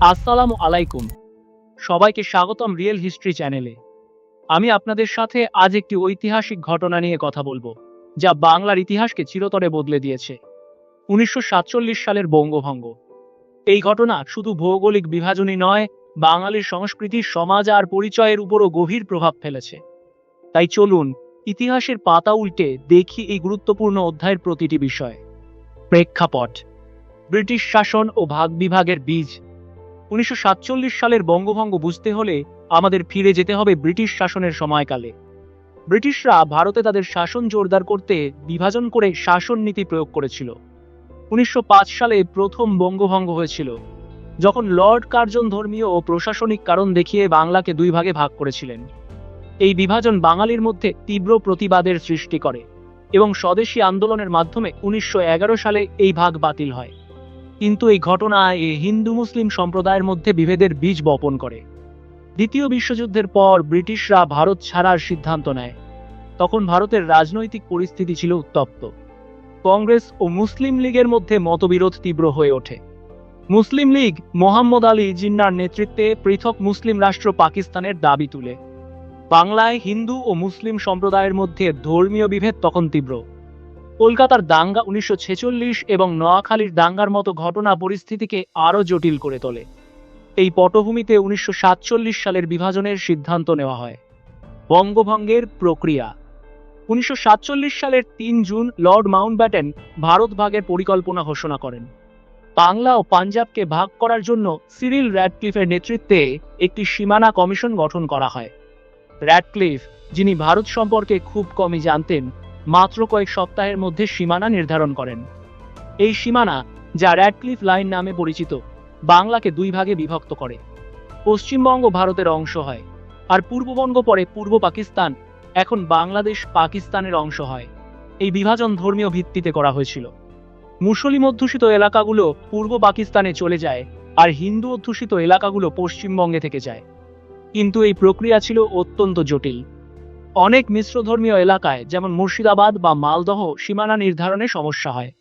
আসসালামু আলাইকুম। সবাইকে স্বাগতম রিয়েল হিস্ট্রি চ্যানেলে আমি আপনাদের সাথে আজ একটি ঐতিহাসিক ঘটনা নিয়ে কথা বলব, যা বাংলার ইতিহাসকে চিরতরে বদলে দিয়েছে। উনিশশো সাতচল্লিশ সালের বঙ্গভঙ্গ। এই ঘটনা শুধু ভৌগোলিক বিভাজনই নয়, বাঙালির সংস্কৃতি, সমাজ আর পরিচয়ের উপরও গভীর প্রভাব ফেলেছে। তাই চলুন ইতিহাসের পাতা উল্টে দেখি এই গুরুত্বপূর্ণ অধ্যায়ের প্রতিটি বিষয়। প্রেক্ষাপট। ব্রিটিশ শাসন ও ভাগ বিভাগের বীজ। উনিশশো সাতচল্লিশ সালের বঙ্গভঙ্গ বুঝতে হলে আমাদের ফিরে যেতে হবে ব্রিটিশ শাসনের সময়কালে। ব্রিটিশরা ভারতে তাদের শাসন জোরদার করতে বিভাজন করে শাসন নীতি প্রয়োগ করেছিল। উনিশশো পাঁচ সালে প্রথম বঙ্গভঙ্গ হয়েছিল, যখন লর্ড কার্জন ধর্মীয় ও প্রশাসনিক কারণ দেখিয়ে বাংলাকে দুই ভাগে ভাগ করেছিলেন। এই বিভাজন বাঙালির মধ্যে তীব্র প্রতিবাদের সৃষ্টি করে এবং স্বদেশী আন্দোলনের মাধ্যমে উনিশশো এগারো সালে এই ভাগ বাতিল হয়। কিন্তু এই ঘটনা হিন্দু মুসলিম সম্প্রদায়ের মধ্যে বিভেদের বীজ বপন করে। দ্বিতীয় বিশ্বযুদ্ধের পর ব্রিটিশরা ভারত ছাড়ার সিদ্ধান্ত নেয়। তখন ভারতের রাজনৈতিক পরিস্থিতি ছিল উত্তপ্ত। কংগ্রেস ও মুসলিম লীগের মধ্যে মতবিরোধ তীব্র হয়ে ওঠে। মুসলিম লীগ মোহাম্মদ আলী জিন্নার নেতৃত্বে পৃথক মুসলিম রাষ্ট্র পাকিস্তানের দাবি তুলে। বাংলায় হিন্দু ও মুসলিম সম্প্রদায়ের মধ্যে ধর্মীয় বিভেদ তখন তীব্র। কলকাতার দাঙ্গা উনিশশো ছেচল্লিশ এবং নোয়াখালীর দাঙ্গার মতো ঘটনা পরিস্থিতিকে আরও জটিল করে তোলে। এই পটভূমিতে উনিশশো সাতচল্লিশ সালের বিভাজনের সিদ্ধান্ত নেওয়া হয়। বঙ্গভঙ্গের প্রক্রিয়া। উনিশশো সাতচল্লিশ সালের তিন জুন লর্ড মাউন্টব্যাটেন ভারত ভাগের পরিকল্পনা ঘোষণা করেন। বাংলা ও পাঞ্জাবকে ভাগ করার জন্য সিরিল র্যাডক্লিফের নেতৃত্বে একটি সীমানা কমিশন গঠন করা হয়। র্যাডক্লিফ, যিনি ভারত সম্পর্কে খুব কমই জানতেন মাত্র কয়েক সপ্তাহের মধ্যে সীমানা নির্ধারণ করেন। এই সীমানা, যা র্যাডক্লিফ লাইন নামে পরিচিত, বাংলাকে দুই ভাগে বিভক্ত করে। পশ্চিমবঙ্গ ভারতের অংশ হয়, আর পূর্ববঙ্গ পরে পূর্ব পাকিস্তান, এখন বাংলাদেশ পাকিস্তানের অংশ হয়। এই বিভাজন ধর্মীয় ভিত্তিতে করা হয়েছিল। মুসলিম অধ্যুষিত এলাকাগুলো পূর্ব পাকিস্তানে চলে যায়, আর হিন্দু অধ্যুষিত এলাকাগুলো পশ্চিমবঙ্গে থেকে যায়। কিন্তু এই প্রক্রিয়া ছিল অত্যন্ত জটিল। অনেক মিশ্র ধর্মীয় এলাকায়, যেমন মুর্শিদাবাদ বা মালদহ, সীমানা নির্ধারণে সমস্যা হয়।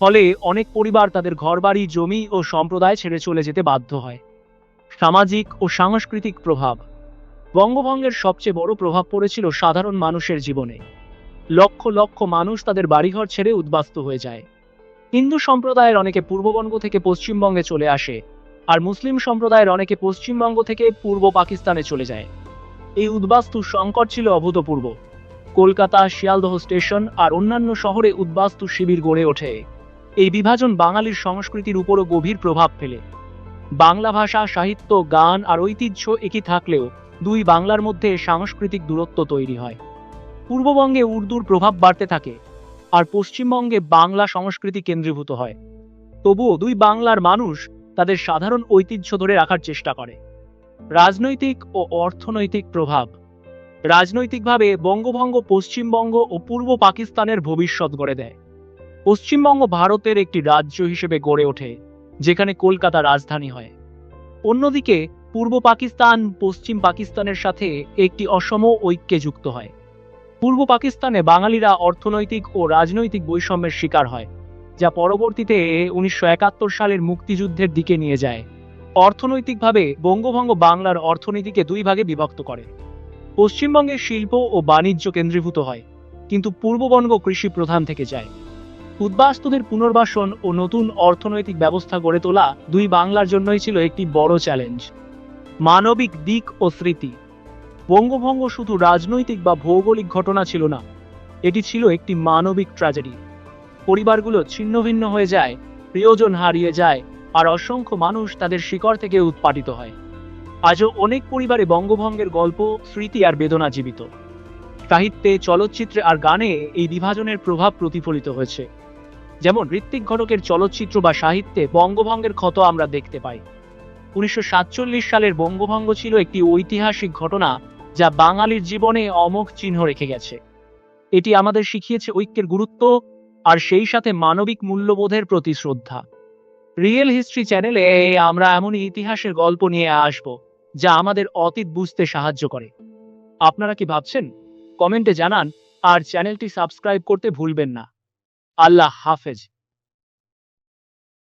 ফলে অনেক পরিবার তাদের ঘরবাড়ি, জমি ও সম্প্রদায় ছেড়ে চলে যেতে বাধ্য হয়। সামাজিক ও সাংস্কৃতিক প্রভাব। বঙ্গভঙ্গের সবচেয়ে বড় প্রভাব পড়েছিল সাধারণ মানুষের জীবনে। লক্ষ লক্ষ মানুষ তাদের বাড়িঘর ছেড়ে উদ্বাস্ত হয়ে যায়। হিন্দু সম্প্রদায়ের অনেকে পূর্ববঙ্গ থেকে পশ্চিমবঙ্গে চলে আসে, আর মুসলিম সম্প্রদায়ের অনেকে পশ্চিমবঙ্গ থেকে পূর্ব পাকিস্তানে চলে যায়। এই উদ্বাস্তু সংকট ছিল অভূতপূর্ব। কলকাতা, শিয়ালদহ স্টেশন আর অন্যান্য শহরে উদ্বাস্তু শিবির গড়ে ওঠে। এই বিভাজন বাঙালির সংস্কৃতির উপরও গভীর প্রভাব ফেলে। বাংলা ভাষা, সাহিত্য, গান আর ঐতিহ্য একই থাকলেও দুই বাংলার মধ্যে সাংস্কৃতিক দূরত্ব তৈরি হয়। পূর্ববঙ্গে উর্দুর প্রভাব বাড়তে থাকে আর পশ্চিমবঙ্গে বাংলা সংস্কৃতি কেন্দ্রীভূত হয়। তবুও দুই বাংলার মানুষ তাদের সাধারণ ঐতিহ্য ধরে রাখার চেষ্টা করে। রাজনৈতিক ও অর্থনৈতিক প্রভাব। রাজনৈতিকভাবে বঙ্গভঙ্গ পশ্চিমবঙ্গ ও পূর্ব পাকিস্তানের ভবিষ্যৎ গড়ে দেয়। পশ্চিমবঙ্গ ভারতের একটি রাজ্য হিসেবে গড়ে ওঠে, যেখানে কলকাতা রাজধানী হয়। অন্যদিকে, পূর্ব পাকিস্তান পশ্চিম পাকিস্তানের সাথে একটি অসম ঐক্যে যুক্ত হয়। পূর্ব পাকিস্তানে বাঙালিরা অর্থনৈতিক ও রাজনৈতিক বৈষম্যের শিকার হয়, যা পরবর্তীতে উনিশশো একাত্তর সালের মুক্তিযুদ্ধের দিকে নিয়ে যায়। অর্থনৈতিকভাবে বঙ্গভঙ্গ বাংলার অর্থনীতিকে দুই ভাগে বিভক্ত করে। পশ্চিমবঙ্গে শিল্প ও বাণিজ্য কেন্দ্রীভূত হয়, কিন্তু পূর্ববঙ্গ কৃষি প্রধান থেকে যায়। উদ্বাস্তুদের পুনর্বাসন ও নতুন অর্থনৈতিক ব্যবস্থা গড়ে তোলা দুই বাংলার জন্যই ছিল একটি বড় চ্যালেঞ্জ। মানবিক দিক ও স্মৃতি। বঙ্গভঙ্গ শুধু রাজনৈতিক বা ভৌগোলিক ঘটনা ছিল না, এটি ছিল একটি মানবিক ট্র্যাজেডি। পরিবারগুলো ছিন্ন ভিন্ন হয়ে যায়, প্রিয়জন হারিয়ে যায় আর অসংখ্য মানুষ তাদের শিকড় থেকে উৎপাটিত হয়। আজও অনেক পরিবারে বঙ্গভঙ্গের গল্প, স্মৃতি আর বেদনা জীবিত। সাহিত্যে, চলচ্চিত্রে আর গানে এই বিভাজনের প্রভাব প্রতিফলিত হয়েছে। যেমন ঋত্বিক ঘটকের চলচ্চিত্র বা সাহিত্যে বঙ্গভঙ্গের ক্ষত আমরা দেখতে পাই। উনিশশো সাতচল্লিশ সালের বঙ্গভঙ্গ ছিল একটি ঐতিহাসিক ঘটনা যা বাঙালির জীবনে অমোঘ চিহ্ন রেখে গেছে। এটি আমাদের শিখিয়েছে ঐক্যের গুরুত্ব আর সেই সাথে মানবিক মূল্যবোধের প্রতি শ্রদ্ধা। রিয়েল হিস্ট্রি চ্যানেলে আমরা এমন ইতিহাসের গল্প নিয়ে আসব, যা আমাদের অতীত বুঝতে সাহায্য করে। আপনারা কি ভাবছেন? কমেন্টে জানান, আর চ্যানেলটি সাবস্ক্রাইব করতে ভুলবেন না। আল্লাহ হাফেজ।